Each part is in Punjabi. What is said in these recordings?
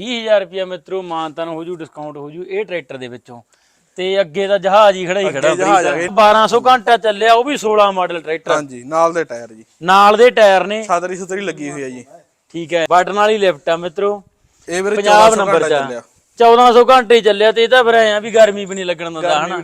20000 ਰੁਪਿਆ ਮਿੱਤਰੋ ਮਾਨਤਨ ਹੋ ਜੂ ਡਿਸਕਾਊਂਟ ਹੋ ਜੂ ਇਹ ਟਰੈਕਟਰ ਦੇ ਵਿੱਚੋਂ। ਤੇ ਅੱਗੇ ਦਾ ਜਹਾਜ਼ ਹੀ ਖੜਾ ਹੀ ਖੜਾ ਜਹਾਜ਼ ਆ ਪ੍ਰੀਤ। 1200 ਘੰਟਾ ਚੱਲਿਆ ਉਹ ਵੀ 16 ਮਾਡਲ ਟਰੈਕਟਰ। ਹਾਂਜੀ ਨਾਲ ਦੇ ਟਾਇਰ ਜੀ। ਨਾਲ ਦੇ ਟਾਇਰ ਨੇ। ਸਾਦਰੀ ਸੁਤਰੀ ਲੱਗੀ ਹੋਈ ਹੈ ਜੀ। ਠੀਕ ਹੈ ਬਟਨ ਵਾਲੀ ਲਿਫਟ ਆ ਮਿੱਤਰੋ। ਇਹ ਵੀਰੇ ਪੰਜਾਬ 1400 ਨੰਬਰ ਚ ਚੱਲਿਆ। 1400 ਘੰਟੇ ਚੱਲਿਆ ਤੇ ਇਹ ਤਾਂ ਫਿਰ ਐ ਆ ਵੀ ਗਰਮੀ ਵੀ ਨਹੀਂ ਲੱਗਣ ਦਿੰਦਾ ਹਨਾ?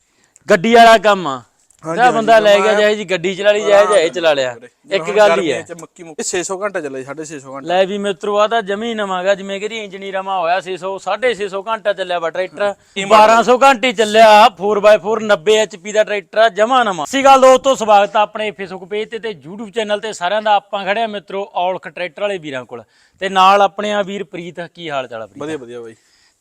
ਗੱਡੀ ਵਾਲਾ ਕੰਮ ਆ। ਜਿਹੜਾ ਬੰਦਾ ਲੈ ਗਿਆ ਜਾਏ ਜੀ ਗੱਡੀ ਚਲਾ ਲਈ ਜਾਏ ਜਾਏ ਚਲਾ ਲਿਆ। ਇੱਕ ਗੱਲ ਹੀ ਹੈ। ਮੱਕੀ ਮੁੱਕੀ 600 ਘੰਟਾ ਚੱਲਿਆ ਜੀ 650 ਘੰਟਾ। ਲੈ ਵੀ ਮਿੱਤਰੋ ਆ ਤਾਂ ਜਮੀ ਨਵਾਂਗਾ ਜਿਵੇਂ ਕਿ ਇੰਜੀਨੀਅਰਾਂ ਮਾ ਹੋਇਆ 600 650 ਘੰਟਾ ਚੱਲਿਆ ਵਾ ਟਰੈਕਟਰ। 1200 ਘੰਟੇ ਚੱਲਿਆ 4x4 90 HP ਦਾ ਟਰੈਕਟਰ ਆ ਜਮਾ ਨਵਾਂ। ਸਹੀ ਗੱਲ ਦੋਸਤੋ ਸਵਾਗਤ ਆ ਆਪਣੇ ਫੇਸਬੁੱਕ ਪੇਜ ਤੇ ਤੇ YouTube ਚੈਨਲ ਤੇ ਸਾਰਿਆਂ ਦਾ। ਆਪਾਂ ਖੜਿਆ ਮਿੱਤਰੋ ਔਲਖ ਟਰੈਕਟਰ ਵਾਲੇ ਵੀਰਾਂ ਕੋਲ। ਤੇ ਨਾਲ ਆਪਣੇ ਆ ਵੀਰ ਪ੍ਰੀਤ ਕੀ ਹਾਲ ਚਾਲ ਆ ਵਧੀਆ ਵਧੀਆ ਬਾਈ।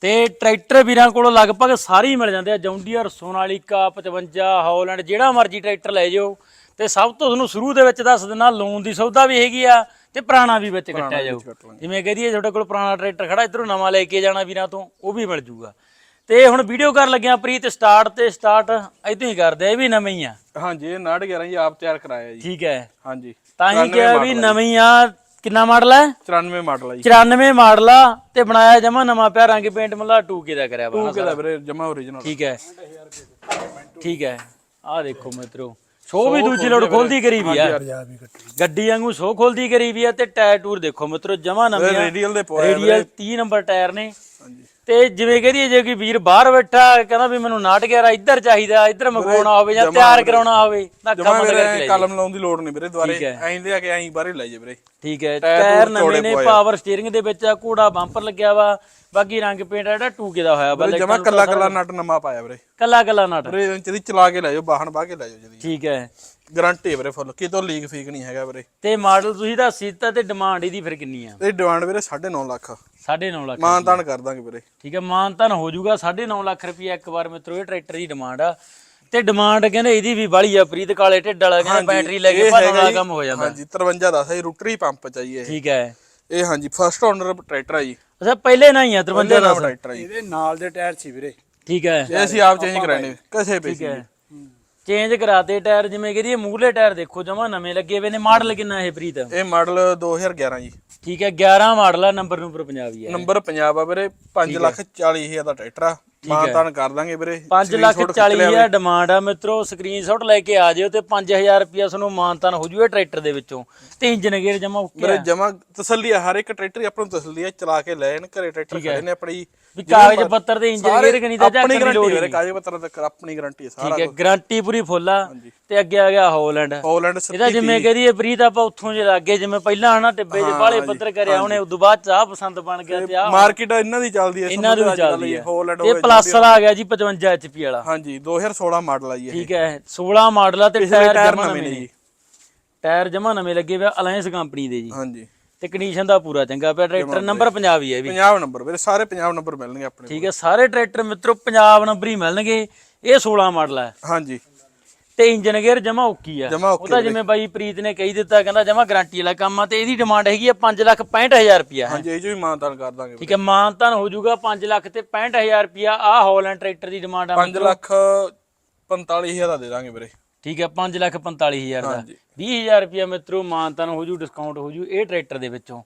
ਤੇ ਟਰੈਕਟਰ ਵੀਰਾਂ ਕੋਲੋਂ ਲਗਭਗ ਸਾਰੇ ਹੀ ਮਿਲ ਜਾਂਦੇ ਆ। ਜੌਂਡੀਅਰ ਸੋਨਾਲੀਕਾ 55 ਹੌਲੈਂਡ ਜਿਹੜਾ ਮਰਜ਼ੀ ਟਰੈਕਟਰ ਲੈ ਜਾਓ। ਤੇ ਸਭ ਤੋਂ ਤੁਹਾਨੂੰ ਸ਼ੁਰੂ ਦੇ ਵਿੱਚ ਦੱਸ ਦਿੰਦਾ ਲੋਨ ਦੀ ਸੌਦਾ ਵੀ ਹੈਗੀ ਆ ਤੇ ਪੁਰਾਣਾ ਵੀ ਵਿੱਚ ਕੱਟਿਆ ਜਾਊ। ਜਿਵੇਂ ਕਹਦੀਏ ਤੁਹਾਡੇ ਕੋਲ ਪੁਰਾਣਾ ਟਰੈਕਟਰ ਖੜਾ ਇਧਰੋਂ ਨਵਾਂ ਲੈ ਕੇ ਜਾਣਾ ਵੀਰਾਂ ਤੋਂ ਉਹ ਵੀ ਮਿਲ ਜੂਗਾ। ਤੇ ਹੁਣ ਵੀਡੀਓ ਕਰਨ ਲੱਗਿਆ ਪ੍ਰੀਤ ਸਟਾਰਟ ਤੇ ਸਟਾਰਟ ਇਦੋਂ ਹੀ ਕਰਦੇ ਆ ਇਹ ਵੀ ਨਵੇਂ ਹੀ ਆ। ਹਾਂਜੀ ਇਹ 911 ਜੀ ਆਪ ਤਿਆਰ ਕਰਾਇਆ ਜੀ। ਠੀਕ ਹੈ। ਹਾਂਜੀ। ਤਾਂ ਹੀ ਕਿਹਾ ਵੀ ਨਵੀਂ ਆ ਕਿੰਨਾ ਮਾਡਲ ਹੈ 94 ਮਾਡਲ ਆ ਜੀ। 94 ਮਾਡਲ ਆ ਤੇ ਬਣਾਇਆ ਜਮਾ ਨਵਾਂ ਪਿਆ ਰੰਗ ਪੇਂਟ ਮਤਲਬ 2K ਦਾ ਕਰਿਆ ਵਾ। ਤੂੰ ਕਿਹਦਾ ਵੀਰੇ ਜਮਾ ਓਰੀਜਨਲ ਠੀਕ ਹੈ। ਠੀਕ ਹੈ। ਆਹ ਦੇਖੋ ਮਿੱਤਰੋ ਸ਼ੋ ਵੀ ਦੂਜੀ ਲੋਡ ਖੋਲਦੀ ਕਰੀ ਵੀ ਆ। ਗੱਡੀ ਵਾਂਗੂ ਸ਼ੋ ਖੋਲਦੀ ਕਰੀ ਵੀ ਆ ਤੇ ਟਾਇਰ ਟੂਰ ਦੇਖੋ ਮਿੱਤਰੋ ਜਮਾ ਨਵੇਂ ਆ ਰੇਡੀਅਲ ਦੇ ਪਵਾਇਆ ਰੇਡੀਅਲ 30 ਨੰਬਰ ਟਾਇਰ ਨੇ। ਹਾਂਜੀ। ਤੇ ਜਿਵੇਂ ਕਹਦੀਏ ਜੇ ਕੋਈ ਵੀਰ ਬਾਹਰ ਬੈਠਾ ਕਹਿੰਦਾ ਵੀ ਮੈਨੂੰ ਨਾਟ ਗਿਆ ਇੱਧਰ ਚਾਹੀਦਾ ਇੱਧਰ ਮੰਗਵਾਉਣਾ ਹੋਵੇ ਜਾਂ ਤਿਆਰ ਕਰਾਉਣਾ ਹੋਵੇ ਤਾਂ ਜਮਾ ਕੰਮ ਲੈ ਕਲਮ ਲਾਉਣ ਦੀ ਲੋੜ ਨਹੀਂ ਵੀਰੇ ਦੁਆਰੇ। ਐਂ ਲਿਆ ਕੇ ਐਂ ਬਾਹਰੇ ਲੈ ਜਾ ਵੀਰੇ। ਠੀਕ ਹੈ ਟਾਇਰ ਨਵੇਂ ਨੇ ਪਾਵਰ ਸਟੀਅਰਿੰਗ ਦੇ ਵਿੱਚ ਆ ਘੋੜਾ ਬੰਪਰ ਲੱਗਿਆ ਵਾ ਬਾਕੀ ਰੰਗ ਪੇਂਟ ਆ ਜਿਹੜਾ 2K ਦਾ ਹੋਇਆ ਵਾ ਜਮਾ ਕੱਲਾ ਕੱਲਾ ਨਟ ਨਵਾਂ ਪਾਇਆ ਵੀਰੇ। ਕੱਲਾ ਕੱਲਾ ਨਾਟ। ਵੀਰੇ ਇਹਦੀ ਚਲਾ ਕੇ ਲੈ ਜਾਓ ਬਾਹਣ ਬਾਹ ਕੇ ਲੈ ਜਾਓ ਜਦੀ ਠੀਕ ਹੈ। ਗਾਰੰਟੀ ਹੈ ਵੀਰੇ ਫੁੱਲ ਕਿਤੋਂ ਲੀਕ ਫੀਕ ਨਹੀਂ ਹੈਗਾ ਵੀਰੇ। ਤੇ ਮਾਡਲ ਤੁਸੀਂ ਦੱਸ ਦਿੱਤਾ ਤੇ ਡਿਮਾਂਡ ਇਹਦੀ ਫਿਰ ਕਿੰਨੀ ਆ? ਇਹ ਡਿਮਾਂਡ ਵੀਰੇ 9.5 ਲੱਖ। 9.5 ਲੱਖ ਮਾਨਤਾਨ ਕਰ ਦਾਂਗੇ ਵੀਰੇ। ਠੀਕ ਹੈ ਮਾਨਤਨ ਹੋ ਜਾਊਗਾ 9.5 ਲੱਖ ਰੁਪਏ ਇੱਕ ਵਾਰ ਮਿੱਤਰੋ ਇਹ ਟਰੈਕਟਰ ਦੀ ਡਿਮਾਂਡ ਆ। ਤੇ ਡਿਮਾਂਡ ਕਹਿੰਦੇ ਇਹਦੀ ਵੀ ਬਾਲੀ ਆ ਪ੍ਰੀਤ ਕਾਲੇ ਢਿੱਡ ਵਾਲਾ ਕਹਿੰਦੇ ਬੈਟਰੀ ਲੈ ਕੇ ਇਹ ਭਰਨ ਵਾਲਾ ਕੰਮ ਹੋ ਜਾਂਦਾ। ਹਾਂਜੀ 53 ਦਾ ਸਹੀ ਰੋਟਰੀ ਪੰਪ ਚਾਹੀਏ ਇਹ। ਠੀਕ ਹੈ। ਇਹ ਹਾਂਜੀ ਫਸਟ ਓਨਰ ਟਰੈਕਟਰ ਆ ਜੀ। ਅੱਛਾ ਪਹਿਲੇ ਨਾ ਹੀ ਆ 53 ਦਾ ਨਾਮ ਟਰੈਕਟਰ ਆ ਜੀ। ਇਹਦੇ ਨਾਲ ਦੇ ਟਾਇਰ ਸੀ ਵੀਰੇ। ਠੀਕ ਹੈ। ਇਹ ਅਸੀਂ ਆਪ ਚੇਂਜ ਕਰਾਣੇ ਕਿਸੇ ਪੇ ਸੀ ਚੇਂਜ ਕਰਾਤੇ ਟਾਇਰ ਜਿਵੇਂ ਕਹਦੀਏ ਮੂਹਰਲੇ ਟਾਇਰ ਦੇਖੋ ਜਮਾ ਨਵੇਂ ਲੱਗੇ ਹੋਏ ਨੇ ਮਾਡਲ ਕਿੰਨਾ ਇਹ ਪ੍ਰੀਤ? ਇਹ ਮਾਡਲ 2011 ਜੀ। ਠੀਕ ਹੈ 11 ਮਾਡਲ ਆ ਨੰਬਰ ਨੰਬਰ ਪੰਜਾਬੀ ਹੈ ਨੰਬਰ ਪੰਜਾਬ ਆ ਵੀਰੇ 5 ਲੱਖ 40 ਹਜ਼ਾਰ ਦਾ ਟਰੈਕਟਰ ਆ। ਮਾਨਤਾਨ ਕਰ ਦਾਂਗੇ ਵੀਰੇ 5 ਲੱਖ 40 ਹਜ਼ਾਰ ਡਿਮਾਂਡ ਆ ਮਿੱਤਰੋ ਸਕਰੀਨਸ਼ਾਟ ਲੈ ਕੇ ਆ ਜਿਓ ਤੇ 5000 ਰੁਪਿਆ ਤੁਹਾਨੂੰ ਮਾਨਤਾਨ ਹੋ ਜੂ ਇਹ ਟਰੈਕਟਰ ਦੇ ਵਿੱਚੋਂ। ਤੇ ਇੰਜਨ ਗੇਅਰ ਜਮਾ ਓਕੇ ਵੀਰੇ ਜਮਾ ਤਸੱਲੀ ਆ ਹਰ ਇੱਕ ਟਰੈਕਟਰ ਹੀ ਆਪਾਂ ਨੂੰ ਤਸੱਲੀ ਆ ਚਲਾ ਕੇ ਲੈ ਜਾਣ ਘਰੇ ਟਰੈਕਟਰ ਖੜੇ ਨੇ ਆਪਣੀ। ਵੀ ਕਾਗਜ਼ ਪੱਤਰ ਤੇ ਇੰਜਨ ਗੇਅਰ ਕਨੀ ਤਾਂ ਆਪਣੀ ਦੀ ਲੋੜ ਗਾਰੰਟੀ ਹੀ ਵੀਰੇ ਕਾਗਜ਼ ਪੱਤਰ ਤੱਕ ਆਪਣੀ ਗਾਰੰਟੀ ਹੈ ਸਾਰਾ ਠੀਕ ਹੈ ਗਾਰੰਟੀ ਪੂਰੀ ਫੁੱਲ ਆ। ਤੇ ਅੱਗੇ ਆ ਗਿਆ ਹੌਲੈਂਡ ਪੋਲੈਂਡ ਇਹਦਾ ਜਿਵੇਂ ਕਹਦੀਏ ਪ੍ਰੀਤ ਆਪਾਂ ਉੱਥੋਂ ਜੇ ਲੱਗੇ ਜਿਵੇਂ ਪਹਿਲਾਂ ਹਨਾ ਟਿੱਬੇ 'ਚ ਬਾਲੇ ਪੱਤਰ ਕਰਿਆ ਉਹਨੇ ਉਦੋਂ ਬਾਅਦ ਚਾਹ ਪਸੰਦ ਬਣ ਗਿਆ ਤੇ ਆ ਮਾਰਕੀਟ ਇਹਨਾਂ ਦੀ ਚੱਲਦੀ ਹੈ ਇਹਨਾਂ ਦੀ ਚੱਲਦੀ ਹੈ ਹੋਲੈਂਡ ਤੇ ਪਲੱਸ ਵਾਲਾ ਆ ਗਿਆ ਜੀ 55 HP ਵਾਲਾ। ਹਾਂਜੀ 2016 ਮਾਡਲ ਆ ਜੀ ਇਹ। ਠੀਕ ਹੈ 16 ਮਾਡਲ ਆ ਤੇ ਟਾਇਰ ਜਮਾ ਨਵੇਂ ਨੇ ਜੀ। ਟਾਇਰ ਜਮਾ ਨਵੇਂ ਲੱਗੇ ਹੋਏ ਅਲਾਈਅੰਸ ਕੰਪਨੀ ਦੇ ਜੀ। ਹਾਂਜੀ। ਤੇ ਕੰਡੀਸ਼ਨ ਦਾ ਪੂਰਾ ਚੰਗਾ ਪਿਆ ਟਰੈਕਟਰ ਨੰਬਰ ਪੰਜਾਬ ਹੀ ਹੈ ਵੀ। 50 ਨੰਬਰ ਵੀਰੇ ਸਾਰੇ 50 ਨੰਬਰ ਮਿਲਣਗੇ ਆਪਣੇ ਠੀਕ ਹੈ ਸਾਰੇ ਟਰੈਕਟਰ ਮਿੱਤਰੋ ਪੰਜਾਬ ਨੰਬਰ ਹੀ ਮਿਲਣਗੇ। ਇਹ 16 ਮਾਡਲ ਹੈ ਹਾਂਜੀ। ਤੇ ਇੰਜਨ ਗੇਅਰ ਜਮਾ ਓਕੀ ਆ। ਉਹਦਾ ਜਿਵੇਂ ਬਾਈ। ਪ੍ਰੀਤ ਨੇ ਕਹੀ ਦਿੱਤਾ ਕਹਿੰਦਾ ਜਮਾ ਗਾਰੰਟੀ ਵਾਲਾ ਕੰਮ ਆ ਤੇ ਇਹਦੀ ਡਿਮਾਂਡ ਹੈਗੀ ਆ 5 ਲੱਖ 65000 ਰੁਪਿਆ ਹਾਂਜੀ ਇਹ ਜੋ ਵੀ ਮਾਨਤਾਨ ਕਰ ਦਾਂਗੇ ਠੀਕ ਹੈ ਮਾਨਤਨ ਹੋ ਜਾਊਗਾ 5 ਲੱਖ ਤੇ 65000 ਰੁਪਿਆ ਆ ਹੌਲੈਂਡ ਟਰੈਕਟਰ ਦੀ ਡਿਮਾਂਡ ਆ 5 ਲੱਖ 45000 ਦਾ ਦੇ ਦਾਂਗੇ ਵੀਰੇ। ਠੀਕ ਹੈ 5 ਲੱਖ 45000 ਦਾ। ਹਾਂਜੀ। 20000 ਰੁਪਿਆ ਮਿੱਤਰੋ ਮਾਨਤਨ ਹੋ ਜੂ ਡਿਸਕਾਊਂਟ ਹੋ ਜੂ ਇਹ ਟਰੈਕਟਰ ਦੇ ਵਿੱਚੋਂ।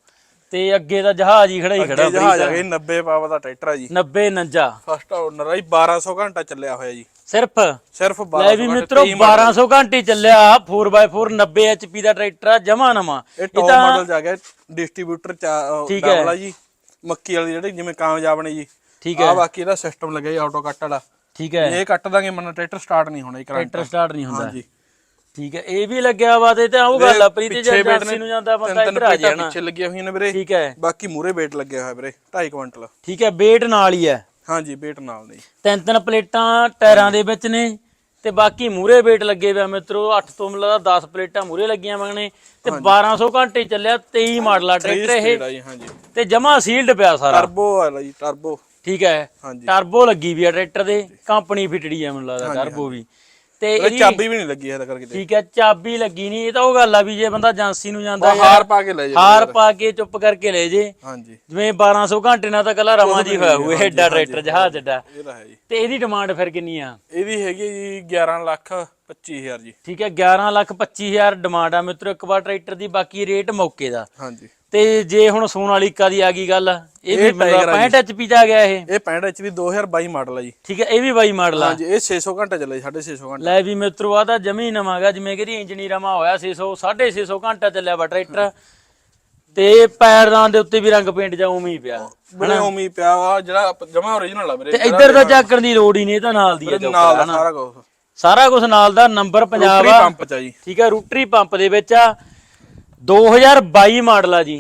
ਤੇ ਅੱਗੇ ਦਾ ਜਹਾਜ਼ ਹੀ ਖੜਾ ਹੀ ਖੜਾ ਜਹਾਜ਼ ਆ ਗਈ 90 ਪਾਵਰ ਦਾ ਟਰੈਕਟਰ ਆ ਜੀ। 90 49 ਫਸਟ ਓਨਰ ਆ ਜੀ 1200 ਘੰਟਾ ਚੱਲਿਆ ਹੋਇਆ ਜੀ। ਸਿਰਫ? ਸਿਰਫ ਲੈ 1200 ਵੀ ਘੰਟੇ ਮਿੱਤਰੋ 1200 ਘੰਟੇ ਚੱਲਿਆ 4x4 90 HP ਦਾ ਟਰੈਕਟਰ ਆ ਜਮਾ ਨਵਾਂ। ਇਹ ਟੌਪ ਮਾਡਲ ਜਾ ਗਿਆ ਡਿਸਟ੍ਰੀਬਿਊਟਰ ਹੈ। ਡਬਲ ਆ ਜੀ। ਮੱਕੀ ਵਾਲੀ ਜਿਹੜੇ ਜਿਵੇਂ ਕਾਮਯਾਬ ਨੇ ਜੀ। ਠੀਕ ਆ ਬਾਕੀ ਇਹਦਾ ਸਿਸਟਮ ਲੱਗਿਆ ਜੀ ਆਟੋ ਕੱਟ ਵਾਲਾ। ਠੀਕ ਹੈ। ਇਹ ਕੱਟ ਦਾਂਗੇ ਮਨ ਟਰੈਕਟਰ ਸਟਾਰਟ ਨਹੀਂ ਹੋਣਾ ਜੀ ਕਰੰਟ ਟਰੈਕਟਰ ਸਟਾਰਟ ਨਹੀਂ ਹੁੰਦਾ। ਹਾਂਜੀ। ਠੀਕ ਹੈ ਇਹ ਵੀ ਲੱਗਿਆ ਵਾ ਤੇ ਤਾਂ ਉਹ ਗੱਲ ਆ ਪ੍ਰੀਤ ਜੇ ਜਰਸੀ ਨੇ ਨੂੰ ਜਾਂਦਾ ਬੰਦਾ ਇੱਧਰ ਆ ਜਾਣਾ। ਪਿੱਛੇ ਲੱਗੀਆਂ ਹੋਈਆਂ ਨੇ ਵੀਰੇ। ਠੀਕ ਹੈ। ਬਾਕੀ ਮੂਰੇ weight ਲੱਗਿਆ ਹੋਇਆ ਵੀਰੇ 2.5 ਕੁਇੰਟਲ। ਠੀਕ ਹੈ ਵੇਟ ਨਾਲ ਹੀ ਹੈ। ਹਾਂਜੀ weight ਨਾਲ ਨਹੀਂ। ਤਿੰਨ ਤਿੰਨ ਪਲੇਟਾਂ ਟਾਇਰਾਂ ਦੇ ਵਿੱਚ ਨੇ ਤੇ ਬਾਕੀ ਮੂਰੇ ਵੇਟ ਲੱਗੇ ਪਿਆ ਮਿੱਤਰੋ 8 ਤੋਂ ਮਿਲਦਾ 10 ਪਲੇਟਾਂ ਮੂਰੇ ਲੱਗੀਆਂ ਮੰਗਣੇ ਤੇ 1200 ਘੰਟੇ ਚੱਲਿਆ 23 ਮਾਡਲ ਆ ਟਰੈਕਟਰ ਇਹ। ਆ ਤੇ ਜਮਾ ਸੀਲਡ ਪਿਆ ਸਾਰਾ। ਟਰਬੋ ਵਾਲਾ ਜੀ ਟਰਬੋ ਠੀਕ ਹੈ? ਹਾਂਜੀ। ਟਰਬੋ ਲੱਗੀ ਵੀ ਆ ਟਰੈਕਟਰ ਦੇ ਕੰਪਨੀ ਫਿਟੜੀ ਆ ਮੈਨੂੰ ਲੱਗਦਾ ਟਰਬੋ ਵੀ। ਤੇ ਇਹ ਇਹਦੀ ਚਾਬੀ ਵੀ ਨਹੀਂ ਲੱਗੀ ਇਹਦਾ ਕਰਕੇ ਠੀਕ ਹੈ ਚਾਬੀ ਲੱਗੀ ਨਹੀਂ ਇਹ ਤਾਂ ਉਹ ਗੱਲ ਆ ਵੀ ਜੇ ਬੰਦਾ ਏਜੰਸੀ ਨੂੰ ਜਾਂਦਾ ਯਾਰ ਹਾਰ ਪਾ ਕੇ ਲੈ ਜਾ ਹਾਰ ਪਾ ਕੇ ਚੁੱਪ ਕਰਕੇ ਲੈ ਜੇ। ਹਾਂਜੀ। ਜਿਵੇਂ 1200 ਘੰਟੇ ਨਾਲ ਤਾਂ ਕੱਲਾ ਰਮਾ ਜੀ ਹੋਇਆ ਹੋਇਆ ਐਡਾ ਟਰੈਕਟਰ ਜਹਾਜ਼ ਐਡਾ ਇਹ ਤਾਂ ਹੈ ਜੀ। ਤੇ ਇਹਦੀ ਡਿਮਾਂਡ ਫਿਰ ਕਿੰਨੀ ਆ? ਇਹਦੀ ਹੈਗੀ ਹੈ ਜੀ 11 ਲੱਖ 25000 ਜੀ। ਠੀਕ ਹੈ 11 ਲੱਖ 25000 ਡਿਮਾਂਡ ਆ ਮਿੱਤਰੋ ਇੱਕ ਵਾਰ ਟਰੈਕਟਰ ਦੀ ਬਾਕੀ ਰੇਟ ਮੌਕੇ ਦਾ। ਹਾਂਜੀ। ਤੇ ਜੇ ਹੁਣ ਸੋਨਾਲੀਕਾ ਦੀ ਆ ਗਈ ਗੱਲ ਇਹ ਵੀ ਆ 65 HP ਦਾ ਆ ਗਿਆ ਇਹ। ਇਹ 65 HP 2022 ਮਾਡਲ ਆ ਜੀ। ਠੀਕ ਹੈ ਇਹ ਵੀ ਬਾਈ ਮਾਡਲ ਆ। ਹਾਂਜੀ ਇਹ 600 ਘੰਟੇ ਚੱਲੇ 650 ਘੰਟੇ। ਲੈ ਵੀ ਮਿੱਤਰੋ ਆ ਤਾਂ ਜਮੀ ਨਵਾਂਗਾ ਜਿਵੇਂ ਕਿ ਇੰਜੀਨੀਅਰਾਂ ਮਾ ਹੋਇਆ 600 650 ਘੰਟਾ ਚੱਲਿਆ ਵਾ ਟਰੈਕਟਰ। ਤੇ ਪੈਰਦਾਂ ਦੇ ਉੱਤੇ ਵੀ ਰੰਗ ਪੇਂਟ ਜਾ ਉਵੇਂ ਹੀ ਪਿਆ। ਬੜੇ ਉਮੀ ਪਿਆ ਵਾ ਜਿਹੜਾ ਜਮਾ ਓਰੀਜਨਲ ਆ ਵੀਰੇ ਤੇ ਇੱਧਰ ਤਾਂ ਚੱਕਣ ਦੀ ਲੋੜ ਹੀ ਨਹੀਂ ਇਹ ਤਾਂ ਨਾਲ ਦੀ ਆ ਜੋ ਨਾਲ ਦਾ ਸਾਰਾ ਕੁਝ ਸਾਰਾ ਕੁਝ ਨਾਲ ਦਾ ਨੰਬਰ ਪੰਜਾਬ ਆ। ਪੰਪ ਚ ਆ ਜੀ। ਠੀਕ ਹੈ ਰੂਟਰੀ ਪੰਪ ਦੇ ਵਿੱਚ ਆ। 2022 ਮਾਡਲ ਆ ਜੀ।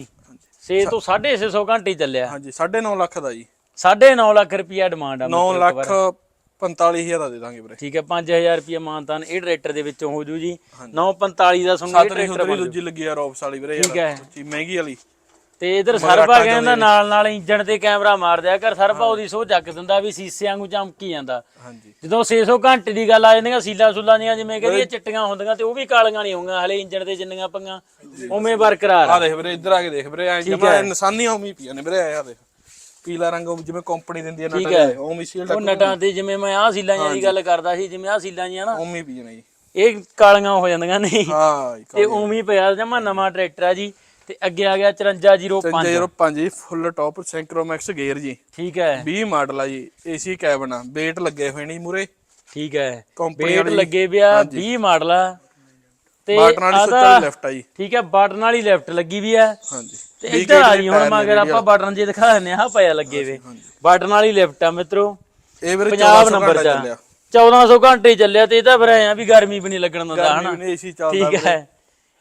6 ਤੋਂ 650 ਘੰਟੇ ਚੱਲਿਆ। ਹਾਂਜੀ 9.5 ਲੱਖ ਦਾ ਜੀ। 9.5 ਲੱਖ ਰੁਪਿਆ ਡਿਮਾਂਡ ਆ 9 ਮਿੱਤਰੋ ਇੱਕ ਲੱਖ ਵਾਰ। 45000 ਦਾ ਦੇ ਦਾਂਗੇ ਵੀਰੇ। ਠੀਕ ਹੈ 5000 ਰੁਪਿਆ ਮਾਨਤਾਨ ਇਹ ਟਰੈਕਟਰ ਦੇ ਵਿੱਚੋਂ ਹੋ ਜੂ ਜੀ। 945 ਦਾ ਸੁਣੋ ਇਹ ਸਤਰੀ ਟਰੈਕਟਰ ਦੂਜੀ ਲੱਗੀ ਆ ਰੌਪਸ ਵਾਲੀ ਵੀਰੇ ਠੀਕ ਹੈ। ਮਹਿੰਗੀ ਵਾਲੀ। ਤੇ ਇਧਰ ਸਰਬਾ ਕਹਿੰਦਾ ਨਾਲ ਨਾਲ ਇੰਜਣ ਤੇ ਕੈਮਰਾ ਮਾਰ ਦਿਆ ਕਰ ਸਰਬਾ ਉਹਦੀ ਸੋ ਚੱਕ ਦਿੰਦਾ ਵੀ ਸੀਸੇ ਵਾਂਗੂ ਚਮਕੀ ਜਾਂਦਾ। ਹਾਂਜੀ। ਜਦੋਂ 600 ਘੰਟੇ ਦੀ ਗੱਲ ਆ ਜਾਂਦੀਆਂ ਸੀਲਾ ਸੁਲਾ ਦੀਆਂ ਜਿਵੇਂ ਕਹਿੰਦੀ ਚਿੱਟੀਆਂ ਹੁੰਦੀਆਂ ਤੇ ਉਹ ਵੀ ਕਾਲੀਆਂ ਨਹੀਂ ਹੋਊਗੀਆਂ ਹਲੇ ਇੰਜਣ ਤੇ ਜਿੰਨੀਆਂ ਪੰਗਾਂ ਉਵੇਂ ਬਰਕਰਾਰ ਆ। ਆ ਦੇਖ ਵੀਰੇ ਇੱਧਰ ਆ ਕੇ ਦੇਖ ਵੀਰੇ ਐ ਜਮਾ ਨਿਸ਼ਾਨੀਆਂ ਉਮੀ ਪਈਆਂ ਨੇ ਵੀਰੇ ਆ ਦੇਖ। ਪੀਲਾ ਰੰਗ ਜਿਵੇਂ ਕੰਪਨੀ ਦਿੰਦੀ ਹੈ। ਨਟਾ ਉਮੀ ਸੀਲ ਉਹ ਨਟਾਂ ਤੇ ਜਿਵੇਂ ਮੈਂ ਆਹ ਸੀਲਾਂ ਦੀ ਗੱਲ ਕਰਦਾ ਸੀ ਜਿਵੇਂ ਆਹ ਸੀਲਾਂ ਜੀਆਂ ਨਾ ਉਮੀ ਪਈਆਂ ਨੇ ਜੀ। ਇਹ ਕਾਲੀਆਂ ਹੋ ਜਾਂਦੀਆਂ ਨੇ। ਹਾਂ ਤੇ ਉਵੇਂ ਪਿਆ ਜਮਾ ਨਵਾਂ ਟਰੈਕਟਰ ਆ ਜੀ। ਤੇ ਅੱਗੇ ਆ ਗਿਆ 5405 05 ਜੀ ਫੁੱਲ ਟੌਪ ਸੈਂਕਰੋਮੈਕਸ ਗੇਅਰ ਜੀ। ਠੀਕ ਹੈ। 20 ਮਾਡਲ ਆ ਜੀ ਏਸੀ ਕੈਬਨ ਆ ਵੇਟ ਲੱਗੇ ਹੋਏ ਨੇ ਮੂਰੇ। ਠੀਕ ਹੈ। ਵੇਟ ਲੱਗੇ ਪਿਆ 20 ਮਾਡਲ ਆ। ਤੇ ਬਾਟਨ ਵਾਲੀ ਸੁੱਚ ਲੈਫਟ ਆ ਜੀ। ਠੀਕ ਹੈ ਬਟਨ ਵਾਲੀ ਲੈਫਟ ਲੱਗੀ ਵੀ ਆ। ਹਾਂਜੀ। ਤੇ ਇੱਧਰ ਆ ਜੀ ਹੁਣ ਮਗਰ ਆਪਾਂ ਬਟਨ ਜੇ ਦਿਖਾ ਦਿੰਨੇ ਆ ਪਿਆ ਲੱਗੇ ਵੇ। ਬਟਨ ਵਾਲੀ ਲੈਫਟ ਆ ਮਿੱਤਰੋ। ਇਹ ਵੀਰੇ ਪੰਜਾਬ 1400 ਨੰਬਰ ਚੱਲਿਆ। 1400 ਘੰਟੇ ਚੱਲਿਆ ਤੇ ਇਹ ਤਾਂ ਫਿਰ ਐਂ ਆ ਵੀ ਗਰਮੀ ਵੀ ਨਹੀਂ ਲੱਗਣ ਦਿੰਦਾ ਹਨਾ? ਠੀਕ ਹੈ।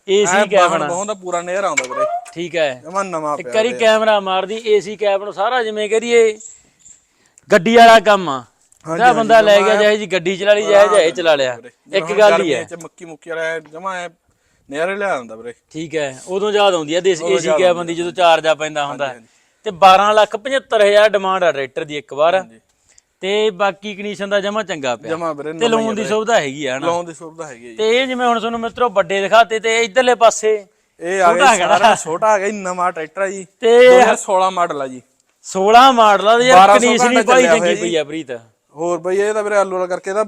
ਏਸੀ ਕੈਬਨ ਬਹੁਤ ਦਾ ਪੂਰਾ ਨੇਰ ਆਉਂਦਾ ਵੀਰੇ। ਠੀਕ ਹੈ। ਜਮਾ ਨਵਾਂ ਪਿਆ ਵਾਰੀ ਕੈਮਰਾ ਮਾਰਦੀ ਏਸੀ ਕੈਬਨ ਸਾਰਾ ਜਿਵੇਂ ਕਰੀਏ ਗੱਡੀ ਵਾਲਾ ਕੰਮ ਆ। ਜਿਹੜਾ ਬੰਦਾ ਲੈ ਗਿਆ ਜਾਏ ਜੀ ਗੱਡੀ ਚਲਾ ਲਈ ਜਾਏ ਜਾਏ ਚਲਾ ਲਿਆ। ਇੱਕ ਗੱਲ ਹੀ ਹੈ। ਮੱਕੀ ਮੁੱਕੀ ਵਾਲਾ ਜਮਾ ਨੇਰੇ ਲਿਆ ਆਉਂਦਾ ਵੀਰੇ। ਠੀਕ ਹੈ ਉਦੋਂ ਯਾਦ ਆਉਂਦੀ ਆ ਦੇਸ ਏਸੀ ਕੈਬਨ ਦੀ ਜਦੋਂ ਚਾਰਜ ਆ ਪੈਂਦਾ ਹੁੰਦਾ। ਤੇ 12 ਲੱਖ 75000 ਡਿਮਾਂਡ ਆ ਟਰੈਕਟਰ ਦੀ ਇੱਕ ਵਾਰ। ਤੇ ਬਾਕੀ ਕੰਡੀਸ਼ਨ ਦਾ ਜਮਾ ਚੰਗਾ ਪਿਆ। ਜਮਾ ਵੀਰੇ ਤੇ ਲੋਨ ਦੀ ਸੁਵਿਧਾ ਹੈਗੀ ਆ ਹਨਾ? ਲਾਉਣ ਦੀ ਸੁਵਿਧਾ ਹੈਗੀ ਜੀ। ਤੇ ਇਹ ਜਿਵੇਂ ਹੁਣ ਤੁਹਾਨੂੰ ਮਿੱਤਰੋ ਵੱਡੇ ਦਿਖਾਤੇ ਤੇ ਇਧਰਲੇ ਪਾਸੇ ਇਹ ਆ ਗਿਆ ਸਾਰਾ ਛੋਟਾ ਆ ਗਿਆ ਨਵਾਂ ਟਰੈਕਟਰ ਆ ਜੀ। ਤੇ 2016 ਮਾਡਲ ਆ ਜੀ। 16 ਮਾਡਲ ਆ ਤੇ ਯਾਰ 1200 ਕੰਡੀਸ਼ਨ ਹੀ ਚੱਲਿਆ ਚੰਗੀ ਪਈ ਆ ਪ੍ਰੀਤ। ਹੋਰ ਬਈ ਇਹ ਤਾਂ ਵੀਰੇ ਆਲੂ ਵਾਲਾ ਕਰਕੇ ਇਹਦਾ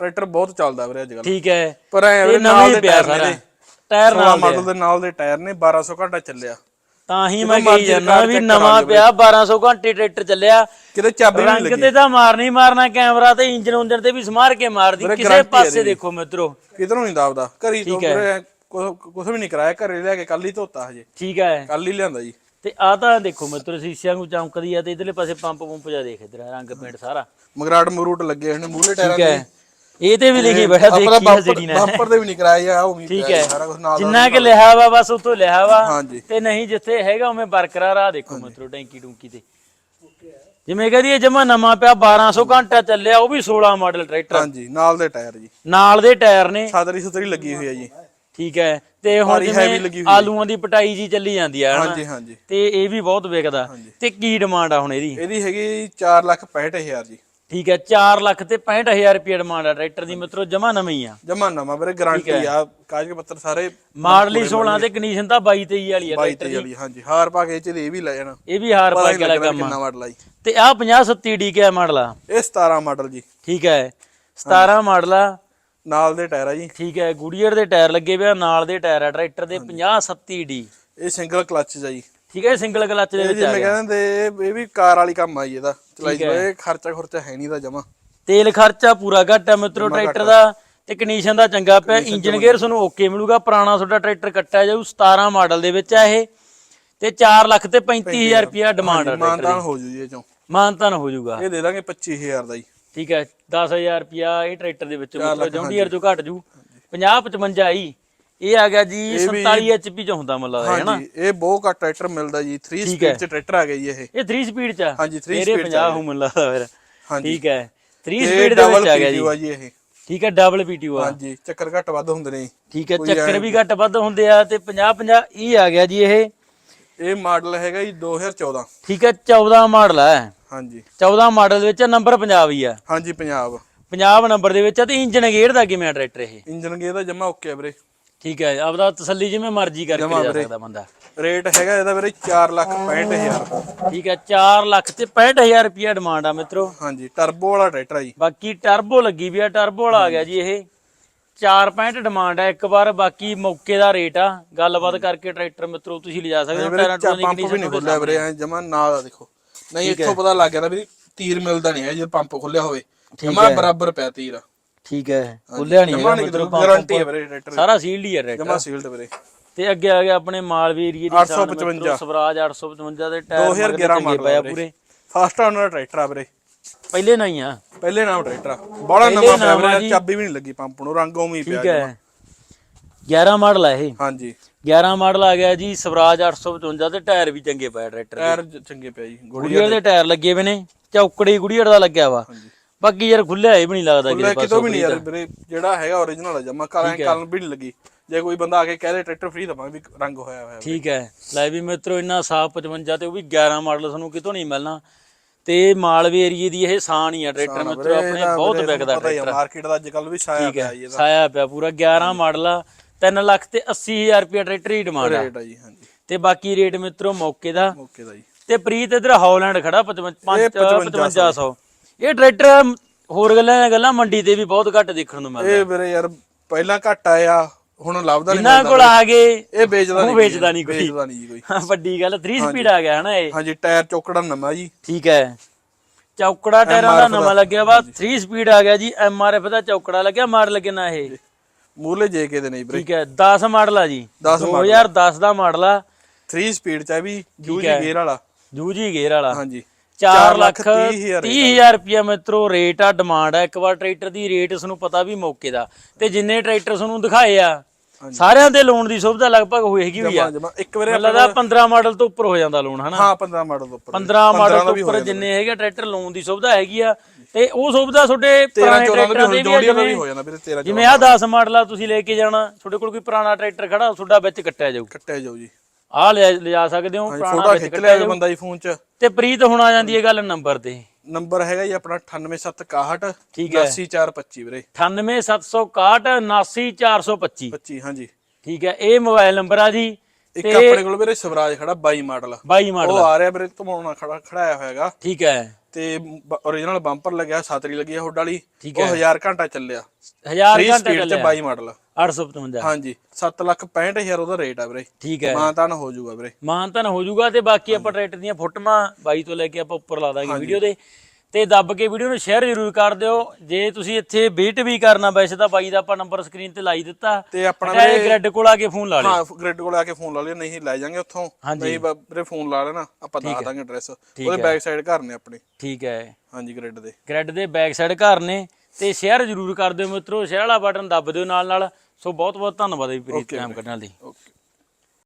ਟਰੈਕਟਰ ਬਹੁਤ ਚੱਲਦਾ ਵੀਰੇ ਅੱਜ ਕੱਲ ਠੀਕ ਹੈ। ਪਰ ਐ ਵੀਰੇ ਨਾਲ ਨਵੀਂ ਦੇ ਪਿਆ ਟਾਇਰ ਨੇ। ਟਾਇਰ 16 ਨਾਲ ਮਾਡਲ ਦੇ ਨਾਲ ਦੇ ਟਾਇਰ ਨੇ 1200 ਘੰਟਾ ਚੱਲਿਆ। ਤਾਂ ਹੀ ਮੈਂ ਕਹੀ ਜਾਂਦਾ ਵੀ ਨਵਾਂ ਪਿਆ 1200 ਘੰਟੇ ਟਰੈਕਟਰ ਚੱਲਿਆ। ਕਿਤੇ ਚਾਬੀ ਨਹੀਂ ਰੰਗ ਲੱਗੀ। ਤੇ ਤਾਂ ਮਾਰਨਾ ਮਾਰਨਾ ਕੈਮਰਾ ਤੇ ਇੰਜਨ ਉਂਜਨ ਤੇ ਵੀ ਸਮਾਰ ਕੇ ਮਾਰਦੀ। ਕਿਸੇ ਪਾਸੇ। ਦੇਖੋ ਮਿੱਤਰੋ। ਕਿਧਰੋਂ ਨਹੀਂ ਦਾਬਦਾ। ਘਰੀ ਤੋਂ ਕੁਝ ਵੀ ਨਹੀਂ ਕਰਾਇਆ। ਘਰੇ ਲੈ ਕੇ ਕੱਲ ਹੀ ਧੋਤਾ ਹਜੇ। ਠੀਕ ਹੈ। ਕੱਲ ਹੀ ਲਿਆਂਦਾ ਜੀ। ਤੇ ਆ ਤਾਂ ਦੇਖੋ ਮਿੱਤਰੋ ਸੀਸਿਆਂ ਨੂੰ ਚਮਕਦੀ ਆ ਤੇ ਇਧਰਲੇ ਪਾਸੇ ਪੰਪ ਪੰਪ ਜਾ ਦੇਖ ਇਧਰ ਰੰਗ ਪੇਂਟ ਸਾਰਾ। ਮਗਰਾਟ ਮਰੂਟ ਲੱਗੇ ਨੇ ਮੂਹਰੇ ਟਾਇਰਾਂ ਹੈ। ਇਹ ਤੇ ਵੀ ਲਿਖੀ ਬੈਠਾ ਦੇਖੀ ਆ ਜਿਹੜੀ ਨਾ। ਬਾਪਰ ਦੇ ਵੀ ਨਹੀਂ ਕਰਾਇਆ ਯਾ ਉਮੀਦ ਠੀਕ ਹੈ। ਸਾਰਾ ਕੁਝ ਨਾਲ ਜਿੰਨਾ ਕਿ ਲਿਖਿਆ ਵਾ ਬਸ ਉਤੋਂ ਲਿਖਿਆ ਵਾ। ਤੇ ਨਹੀਂ ਜਿੱਥੇ ਹੈਗਾ ਉਵੇਂ ਬਰਕਰਾਰ ਆ ਦੇਖੋ ਮਿੱਤਰੋ ਟੈਂਕੀ ਟੂੰਕੀ ਤੇ। ਜਿਵੇਂ ਕਹਦੀ ਇਹ ਜਮਾ ਨਵਾਂ ਪਿਆ 1200 ਘੰਟਾ ਚੱਲਿਆ ਉਹ ਵੀ 16 ਮਾਡਲ ਟਰੈਕਟਰ। ਹਾਂਜੀ ਨਾਲ ਦੇ ਟਾਇਰ ਜੀ। ਨਾਲ ਦੇ ਟਾਇਰ ਨੇ। ਸਾਦਰੀ ਸੁਤਰੀ ਲੱਗੀ ਹੋਈ ਹੈ ਜੀ। ਠੀਕ ਹੈ। ਤੇ ਹੁਣ ਜਿਵੇਂ ਹੈ। ਆਲੂਆਂ ਦੀ ਪਟਾਈ ਜੀ ਚੱਲੀ ਜਾਂਦੀ ਆ ਹਾਂਜੀ ਹਾਂਜੀ। ਤੇ ਇਹ ਵੀ ਬਹੁਤ ਵਿਕਦਾ। ਤੇ ਕੀ ਡਿਮਾਂਡ ਆ ਹੁਣ ਇਹਦੀ? ਇਹਦੀ ਹੈਗੀ 465000 ਜੀ। ਠੀਕ ਹੈ 4 ਲੱਖ ਤੇ 65000 ਰੁਪਏ ਡਿਮਾਂਡ ਆ ਟਰੈਕਟਰ ਦੀ ਮਿੱਤਰੋ ਜਮਾ ਨਵੀਂ ਆ। ਜਮਾ ਨਵਾਂ ਵੀਰੇ ਗਾਰੰਟੀ ਆ ਕਾਗਜ਼ ਪੱਤਰ ਸਾਰੇ ਮਾਡਲ ਹੀ 16 ਤੇ ਕੰਡੀਸ਼ਨ ਤਾਂ 22 23 ਵਾਲੀ ਆ 22 ਤੇ ਵਾਲੀ ਹਾਂਜੀ ਹਾਰ ਪਾ ਕੇ ਇਹ ਵੀ ਲੈ ਜਾਣਾ। ਇਹ ਵੀ ਹਾਰ ਪਾ ਕੇ ਆ ਕਿੰਨਾ ਮਾਡਲ। ਆ ਜੀ। ਤੇ ਆ 50 70 ਡੀ ਕੇ ਮਾਡਲ ਆ। ਇਹ 17 ਮਾਡਲ ਜੀ। ਠੀਕ ਹੈ 17 ਮਾਡਲ ਆ। ਨਾਲ ਦੇ ਟਾਇਰ ਆ ਜੀ। ਠੀਕ ਹੈ ਗੁਡੀਅਰ ਦੇ ਟਾਇਰ ਲੱਗੇ ਪਿਆ ਨਾਲ ਦੇ ਟਾਇਰ ਆ ਟਰੈਕਟਰ ਦੇ 50 70 ਡੀ। ਇਹ ਸਿੰਗਲ ਕਲਚ ਆ ਜੀ। ਠੀਕ ਹੈ ਸਿੰਗਲ ਕਲਚ ਦੇ ਵਿੱਚ ਆ ਜਿਵੇਂ ਗਿਆ। ਕਹਿੰਦੇ ਇਹ- ਇਹ ਵੀ ਕਾਰ ਵਾਲੀ ਕੰਮ ਆ ਜੀ ਇਹਦਾ। ਚਲਾਈ ਇਹ ਖਰਚਾ ਖੁਰਚਾ ਹੈ ਨਹੀਂ ਦਾ ਜਮਾ। ਤੇਲ ਖਰਚਾ ਪੂਰਾ ਘੱਟ ਹੈ ਮਿੱਤਰੋ ਟਰੈਕਟਰ ਦਾ ਤੇ ਕੰਡੀਸ਼ਨ ਦਾ ਚੰਗਾ ਪਿਆ। ਇੰਜਨ ਗੇਅਰ ਤੁਹਾਨੂੰ ਓਕੇ ਮਿਲੂਗਾ। ਪੁਰਾਣਾ ਤੁਹਾਡਾ ਟਰੈਕਟਰ ਕੱਟਿਆ ਜਾਊ 17 ਮਾਡਲ ਦੇ ਵਿੱਚ ਆ ਇਹ। ਤੇ 4 ਲੱਖ ਤੇ 35000 ਰੁਪਿਆ ਡਿਮਾਂਡ ਟਰੈਕਟਰ ਮਾਨਦਾਨ ਹੋ ਜੂ ਜੀ ਇਹ ਚੋਂ। ਮਾਨਤਨ ਹੋ ਜਾਊਗਾ ਇਹ ਦੇ ਦਾਂਗੇ 25000 ਦਾ ਜੀ। ਠੀਕ ਹੈ 10000 ਰੁਪਿਆ ਇਹ ਟਰੈਕਟਰ ਦੇ ਵਿੱਚ ਮਿੱਤਰੋ ਜੌਂਡੀਅਰ ਚੋਂ ਘਟ ਜੂ। 50 55 ਆਈ। ਇਹ ਆ ਗਿਆ ਜੀ 47 ਐਚਪੀ ਚ ਹੁੰਦਾ ਮਤਲਬ ਹੈ ਨਾ ਹਾਂਜੀ ਇਹ ਬਹੁਤ ਘੱਟ ਟਰੈਕਟਰ ਮਿਲਦਾ ਜੀ। 3 ਠੀਕ ਸਪੀਡ। ਚ ਟਰੈਕਟਰ ਆ ਗਿਆ ਜੀ ਇਹ। ਇਹ 3 ਸਪੀਡ ਚ ਹਾਂਜੀ, three ਤੇਰੇ speed ਚ 50 ਆ ਹੋ ਮੈਨੂੰ ਲੱਗਦਾ ਫਿਰ। ਹਾਂਜੀ। ਠੀਕ ਹੈ। 3 ਇਹ ਸਪੀਡ ਦੇ ਵਿੱਚ ਆ ਗਿਆ ਜੀ। ਇਹ। ਠੀਕ ਹੈ ਡਬਲ ਪੀਟੀਓ ਆ। ਹਾਂਜੀ ਚੱਕਰ ਘੱਟ ਵੱਧ ਹੁੰਦੇ ਨੇ। ਠੀਕ ਹੈ ਚੱਕਰ ਵੀ ਘੱਟ ਵੱਧ ਹੁੰਦੇ ਆ ਤੇ 50 50 ਇਹ ਆ ਗਿਆ ਜੀ ਇਹ। ਇਹ ਮਾਡਲ ਹੈਗਾ ਜੀ 2014 ਠੀਕ ਹੈ 14 ਮਾਡਲ ਹੈ ਹਾਂਜੀ। 14 ਮਾਡਲ ਵਿੱਚ ਨੰਬਰ ਪੰਜਾਬ ਹੀ ਆ। ਹਾਂਜੀ ਪੰਜਾਬ ਪੰਜਾਬ ਨੰਬਰ ਦੇ ਵਿੱਚ ਆ ਤੇ ਇੰਜਨ ਗੇਅਰ ਦਾ ਕਿਵੇਂ ਆ ਟਰੈਕਟਰ ਇਹ? ਇੰਜਨ ਗੇ ਦਾ ਜਮਾ ਓਕੇ ਆ ਵੀਰੇ। ਠੀਕ ਹੈ ਆਪਦਾ ਤਸੱਲੀ ਜਿਵੇਂ ਮਰਜ਼ੀ ਕਰਕੇ ਜਾ ਸਕਦਾ ਬੰਦਾ। ਰੇਟ ਹੈਗਾ ਇਹਦਾ ਵੀਰੇ 4 ਲੱਖ 65000 ਠੀਕ ਹੈ 4 ਲੱਖ ਤੇ 65000 ਰੁਪਿਆ ਡਿਮਾਂਡ ਆ ਮਿੱਤਰੋ। ਹਾਂਜੀ ਟਰਬੋ ਵਾਲਾ ਟਰੈਕਟਰ ਆ ਜੀ। ਬਾਕੀ ਟਰਬੋ ਲੱਗੀ ਵੀ ਆ ਟਰਬੋ ਵਾਲਾ ਆ ਗਿਆ ਜੀ ਇਹ। 465 ਡਿਮਾਂਡ ਹੈ ਇੱਕ ਵਾਰ ਬਾਕੀ ਮੌਕੇ ਦਾ ਰੇਟ ਆ। ਗੱਲਬਾਤ ਕਰਕੇ ਟਰੈਕਟਰ ਮਿੱਤਰੋ ਤੁਸੀਂ ਲਿਜਾ ਸਕਦੇ ਹੋ ਵੀਰੇ ਟਾਇਰਾਂ ਚਾ ਟੂਰਾਂ ਦੀ ਪੰਪ ਵੀ condition ਨਹੀਂ ਖੁੱਲਿਆ ਵੀਰੇ ਐ ਜਮਾ ਨਾਲ ਆ ਦੇਖੋ। ਨਹੀਂ ਇੱਥੋਂ ਪਤਾ ਲੱਗ ਗਿਆ ਨਾ ਵੀ ਤੀਰ ਮਿਲਦਾ ਨਹੀਂ ਹੈ ਜੇ ਪੰਪ ਖੁੱਲਿਆ ਹੋਵੇ। ਜਮਾ ਬਰਾਬਰ ਪਿਆ ਤੀਰ। ਠੀਕ ਹੈ ਖੁੱਲਿਆ ਨਹੀਂ ਜਮਾ ਨਹੀਂ ਗਾਰੰਟੀ ਹੈ ਵੀਰੇ ਟਰੈਕਟਰ। ਸਾਰਾ ਸੀਲਡ ਹੀ ਹੈ ਟਰੈਕਟਰ ਜਮਾ ਸੀਲਡ ਵੀਰੇ। ਤੇ ਅੱਗੇ ਆ ਗਿਆ ਆਪਣੇ ਮਾਲਵੇ ਏਰੀਏ ਦੀ 855 ਸਵਰਾਜ 855 ਦੇ ਟਾਇਰ 2011 ਮਾਡਲ ਪੂਰੇ। ਫਸਟ ਆਨਰ ਟਰੈਕਟਰ ਆ ਵੀਰੇ। ਪਹਿਲੇ ਨਹੀਂ ਆ। ਪਹਿਲੇ ਨਾਮ ਟਰੈਕਟਰ ਆ। ਬੜਾ ਨਵਾਂ ਪਿਆ ਵੀਰੇ। ਚਾਬੀ ਵੀ ਨਹੀਂ ਲੱਗੀ ਪੰਪ ਨੂੰ ਰੰਗ ਉਵੇਂ ਹੀ ਪਿਆ ਠੀਕ ਹੈ। 11 ਮਾਡਲ ਆ ਇਹ। ਹਾਂਜੀ। 11 ਮਾਡਲ ਆ ਗਿਆ ਜੀ ਸਵਰਾਜ 855 ਤੇ ਟਾਇਰ ਵੀ ਚੰਗੇ ਪਏ ਟਰੈਕਟਰ ਦੇ। ਟਾਇਰ ਚੰਗੇ ਪਿਆ ਜੀ ਗੁੜੀ ਗੁੜੀਅਰ ਦੇ ਟਾਇਰ ਲੱਗੇ ਹੋਏ ਨੇ ਚੌਕੜੀ ਗੁੜੀਅਰ ਦਾ ਲੱਗਿਆ ਵਾ। ਬਾਕੀ ਯਾਰ ਖੁੱਲਿਆ ਇਹ ਵੀ ਨਹੀਂ ਲੱਗਦਾ ਲੈ ਕਿਤੇ ਕਿਤੋਂ ਵੀ ਨਹੀਂ ਯਾਰ ਵੀਰੇ ਜਿਹੜਾ ਹੈਗਾ origignal ਆ ਜਮਾ ਕਾਲਾਂ ਕਾਲ ਵੀ ਨਹੀਂ ਲੱਗੀ। ਜੇ ਕੋਈ ਬੰਦਾ ਆ ਕੇ ਕਹੇ ਟਰੈਕਟਰ ਫ੍ਰੀ ਦਵਾਂਗੇ ਵੀ ਰੰਗ ਹੋਇਆ ਹੋਇਆ ਠੀਕ ਹੈ। ਲੈ ਵੀ ਮਿੱਤਰੋ ਇੰਨਾ ਸਾਫ਼ 55 ਤੇ ਉਹ ਵੀ 11 ਮਾਡਲ ਤੁਹਾਨੂੰ ਕਿਤੋਂ ਨਹੀਂ ਮਿਲਣਾ। ਤੇ ਮਾਲਵੇ ਏਰੀਏ ਦੀ ਇਹ ਸਾਨ ਹੀ ਆ ਟਰੈਕਟਰ ਮਿੱਤਰੋ ਆਪਣੇ ਬਹੁਤ ਵਿਕਦਾ ਟਰੈਕਟਰ ਮਾਰਕੀਟ ਦਾ ਅੱਜ ਕੱਲ ਵੀ ਛਾਇਆ ਪਿਆ ਜੀ ਇਹਦਾ। ਸਾਇਆ ਪਿਆ ਪੂਰਾ 11 ਮਾਡਲ ਆ 3 ਲੱਖ ਤੇ 80000 ਰੁਪਏ ਟਰੈਕਟਰ ਹੀ ਡਿਮਾਂਡ ਆ। ਰੇਟ ਆ ਜੀ ਹਾਂਜੀ। ਤੇ ਬਾਕੀ ਰੇਟ ਮਿੱਤਰੋ ਮੌਕੇ ਦਾ। ਓਕੇ ਦਾ ਜੀ। ਤੇ ਪ੍ਰੀਤ ਇਧਰ ਹਾਲੈਂਡ ਖੜਾ 55 ਇਹ 5500 ਇਹ ਟਰੈਕਟਰ ਹੋਰ ਗੱਲਾਂ ਗੱਲਾਂ ਮੰਡੀ ਤੇ ਵੀ ਬਹੁਤ ਘੱਟ ਦੇਖਣ ਨੂੰ ਮਿਲਦਾ। ਇਹ ਵੀਰੇ ਯਾਰ ਪਹਿਲਾਂ ਘੱਟ ਆਇਆ ਹੁਣ ਲੱਭਦਾ ਨਹੀਂ ਜਿਨ੍ਹਾਂ ਕੋਲ ਆ ਗਏ ਇਹ ਵੇਚਦਾ ਨਹੀਂ ਵੇਚਦਾ ਨਹੀਂ ਕੋਈ। ਵੇਚਦਾ ਨਹੀਂ ਜੀ ਕੋਈ। ਹਾਂ, ਵੱਡੀ ਗੱਲ 3 ਸਪੀਡ ਆ ਗਿਆ ਹਨਾ ਇਹ। ਹਾਂਜੀ ਟਾਇਰ ਚੌਕੜਾ ਨਵਾਂ ਜੀ। ਠੀਕ ਹੈ। ਚੌਕੜਾ ਟਾਇਰਾਂ ਦਾ ਨਵਾਂ ਲੱਗਿਆ ਵਾ 3 ਸਪੀਡ ਆ ਗਿਆ ਜੀ ਐਮ ਆਰ ਐਫ ਦਾ ਚੌਕੜਾ ਲੱਗਿਆ ਮਾਡਲ ਕਿੰਨਾ ਇਹ? ਮੂਰਲੇ ਜੇ ਕੇ ਦੇ ਨਹੀਂ ਵੀਰੇ। ਠੀਕ ਹੈ 10 ਮਾਡਲ ਆ ਜੀ। 10 2010 ਦਾ ਮਾਡਲ ਆ। 3 ਸਪੀਡ ਚ ਆ ਵੀ ਹੈ। ਗੇਅਰ ਵਾਲਾ। ਜੂਜੀ ਗੇਅਰ ਵਾਲਾ। ਹਾਂਜੀ। 4 ਲੱਖ ਤੀਹ ਹਜ਼ਾਰ 30000 ਰੁਪਿਆ ਮਿੱਤਰੋ ਰੇਟ ਆ ਡਿਮਾਂਡ ਆ। ਇੱਕ ਵਾਰ ਟਰੈਕਟਰ ਦੀ ਰੇਟ ਤੁਹਾਨੂੰ ਪਤਾ ਵੀ ਮੌਕੇ ਦਾ। ਤੇ ਜਿੰਨੇ ਟਰੈਕਟਰ ਤੁਹਾਨੂੰ ਦਿਖਾਏ ਆ ਸਾਰਿਆਂ ਦੇ ਲੋਨ ਦੀ ਸੁਵਿਧਾ ਲਗਭਗ ਹੋਏਗੀ ਵੀ ਆ। ਇੱਕ ਵਾਰੇ ਲੱਗਦਾ 15 ਮਾਡਲ ਤੋਂ ਉੱਪਰ ਹੋ ਜਾਂਦਾ ਲੋਨ ਹਨਾ? ਹਾਂ 15 ਮਾਡਲ ਤੋਂ ਉੱਪਰ। 15 ਮਾਡਲ ਤੋਂ ਉੱਪਰ ਜਿੰਨੇ ਹੈਗੇ ਟਰੈਕਟਰ ਲੋਨ ਦੀ ਸੁਵਿਧਾ ਹੈਗੀ ਆ। ਤੇ ਉਹ ਸੁਵਿਧਾ ਤੁਹਾਡੇ 13 ਪੁਰਾਣੇ 14 ਟਰੈਕਟਰਾਂ ਦਾ ਵੀ ਹੋ ਜਾਂਦਾ ਵੀਰੇ 13 ਜਿਵੇਂ ਆ 10 ਮਾਡਲ ਆ ਤੁਸੀਂ ਲੈ ਕੇ ਜਾਣਾ ਤੁਹਾਡੇ ਕੋਲ ਕੋਈ ਪੁਰਾਣਾ ਟਰੈਕਟਰ ਖੜਾ ਤੁਹਾਡਾ ਵਿੱਚ ਕੱਟਿਆ ਜਾਊ। ਕੱਟਿਆ ਜਾਊ ਜੀ। ਲਿਆ ਲਿਜਾ ਸਕਦੇ ਹੋ ਪੁਰਾਣਾ ਫੋਟੋ ਵਿੱਚ ਖਿੱਚ ਲਿਆ ਜਾਊ। ਬੰਦਾ ਜੀ ਫੋਨ 'ਚ। ਤੇ ਪ੍ਰੀਤ ਹੁਣ ਆ ਜਾਂਦੀ ਹੈ ਗੱਲ ਨੰਬਰ ਤੇ। ਨੰਬਰ ਹੈਗਾ ਜੀ ਆਪਣਾ 98761 ਠੀਕ ਹੈ। 89425 ਵੀਰੇ। 98761 79425 25 ਹਾਂਜੀ ਠੀਕ ਹੈ ਇਹ ਮੋਬਾਈਲ ਨੰਬਰ ਆ ਜੀ। ਇੱਕ ਆਪਣੇ ਕੋਲ ਵੀਰੇ ਸਵਰਾਜ ਖੜਾ 22 ਮਾਡਲ। 22 ਉਹ ਮਾਡਲ ਆ ਰਿਹਾ ਵੀਰੇ ਧਮਾਉਣਾ ਖੜਾ ਖੜਾਇਆ ਹੋਇਆਗਾ। ਠੀਕ ਹੈ। ਤੇ origignal ਬੰਪਰ ਲੱਗਿਆ ਸਾਤਰੀ ਲੱਗੀ ਆ ਹੁੱਡ ਵਾਲੀ। ਠੀਕ ਉਹ 1000 ਘੰਟਾ ਚੱਲਿਆ। 1000 3 ਘੰਟਾ ਚੱਲਿਆ। 22 ਮਾਡਲ 855 ਹਾਂਜੀ 7 ਲੱਖ 65000 ਉਹਦਾ ਰੇਟ ਆ ਵੀਰੇ। ਠੀਕ ਹੈ। ਮਾਨਤਾਨ ਹੋ ਜਾਊਗਾ ਵੀਰੇ। ਮਾਨਤਨ ਹੋ ਜਾਊਗਾ ਤੇ ਬਾਕੀ ਆਪਾਂ ਟਰੈਕਟਰ ਦੀਆਂ ਫੋਟੋਆਂ ਬਾਈ ਤੋਂ ਲੈ ਕੇ ਆਪਾਂ ਉੱਪਰ ਲਾ ਦਾਂਗੇ ਵੀਡੀਓ ਦੇ। ਤੇ ਦੱਬ ਕੇ ਵੀਡੀਓ ਨੂੰ ਸ਼ੇਅਰ ਜ਼ਰੂਰ ਕਰ ਦਿਓ। ਜੇ ਤੁਸੀਂ ਇੱਥੇ ਵਿਜ਼ਿਟ ਵੀ ਕਰਨਾ ਵੈਸੇ ਤਾਂ ਬਾਈ ਦਾ ਆਪਾਂ ਨੰਬਰ ਸਕਰੀਨ ਤੇ ਲਾਈ ਦਿੱਤਾ। ਤੇ ਆਪਣਾ ਚਾਹੇ ਗ੍ਰੈਡ ਕੋਲ ਆ ਕੇ ਫੋਨ ਲਾ ਲਿਓ। ਹਾਂ ਗ੍ਰਿਡ ਕੋਲ ਆ ਕੇ ਫੋਨ ਲਾ ਲਿਓ ਨਹੀਂ ਲੈ ਜਾਾਂਗੇ ਉੱਥੋਂ। ਨਹੀਂ ਵੀਰੇ ਫੋਨ ਲਾ ਲੈਣਾ ਆਪਾਂ ਦੱਸ ਦਾਂਗੇ ਐਡਰੈਸ ਉਹਦੇ ਬੈਕ ਸਾਈਡ ਘਰ ਨੇ ਆਪਣੇ। ਠੀਕ ਹੈ। ਹਾਂਜੀ ਗ੍ਰਿਡ ਦੇ। ਗ੍ਰੈਡ ਦੇ ਬੈਕ ਸਾਈਡ ਘਰ ਨੇ। ਤੇ ਸ਼ੇਅਰ ਜ਼ਰੂਰ ਕਰ ਦਿਓ ਮਿੱਤਰੋ ਸ਼ੇਅਰ ਵਾਲਾ ਬਟਨ ਦੱਬ ਦਿਓ ਨਾਲ ਨਾਲ ਸੋ ਬਹੁਤ ਬਹੁਤ ਧੰਨਵਾਦ ਜੀ ਪ੍ਰੀਤ ਟਾਈਮ ਕੱਢਣ ਲਈ। ਓਕੇ